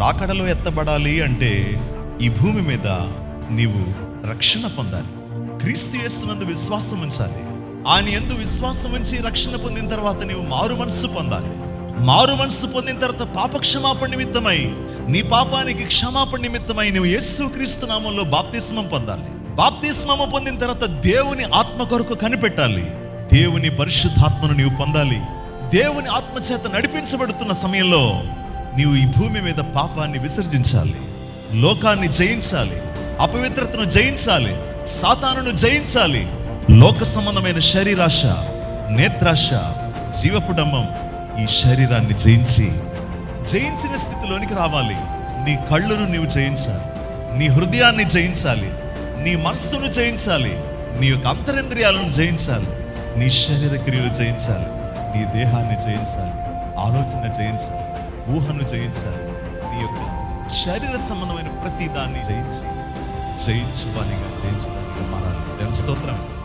రాకడలో ఎత్తబడాలి అంటే ఈ భూమి మీద నీవు రక్షణ పొందాలి. క్రీస్తు యేసునందు విశ్వాసం ఉంచాలి. ఆయన ఎందు విశ్వాసం ఉంచి రక్షణ పొందిన తర్వాత నీవు మారు మనస్సు పొందాలి. మారు మనస్సు పొందిన తర్వాత పాప క్షమాపణ నిమిత్తమై నీ పాపానికి క్షమాపణ నిమిత్తమై నువ్వు యేసు క్రీస్తు నామంలో బాప్తిస్మం పొందాలి. బాప్తిస్మము పొందిన తర్వాత దేవుని ఆత్మ కొరకు కనిపెట్టాలి. దేవుని పరిశుద్ధాత్మను నీవు పొందాలి. దేవుని ఆత్మ చేత నడిపించబడుతున్న సమయంలో నీవు ఈ భూమి మీద పాపాన్ని విసర్జించాలి లోకాన్ని జయించాలి అపవిత్రతను జయించాలి సాతానును జయించాలి. లోక సంబంధమైన శరీరాశ నేత్రాశ జీవపు ఈ శరీరాన్ని జయించి జయించిన స్థితిలోనికి రావాలి. నీ కళ్ళును నీవు జయించాలి నీ హృదయాన్ని జయించాలి నీ మనస్సును జయించాలి నీ యొక్క అంతరింద్రియాలను జయించాలి నీ శరీర క్రియలు జయించాలి నీ దేహాన్ని జయించాలి ఆలోచన జయించాలి. ఊహను జయించాలి. నీ యొక్క శరీర సంబంధమైన ప్రతి దాన్ని జయించి జయించువానిగా జయించువానిగా మారాలి. స్తోత్రం.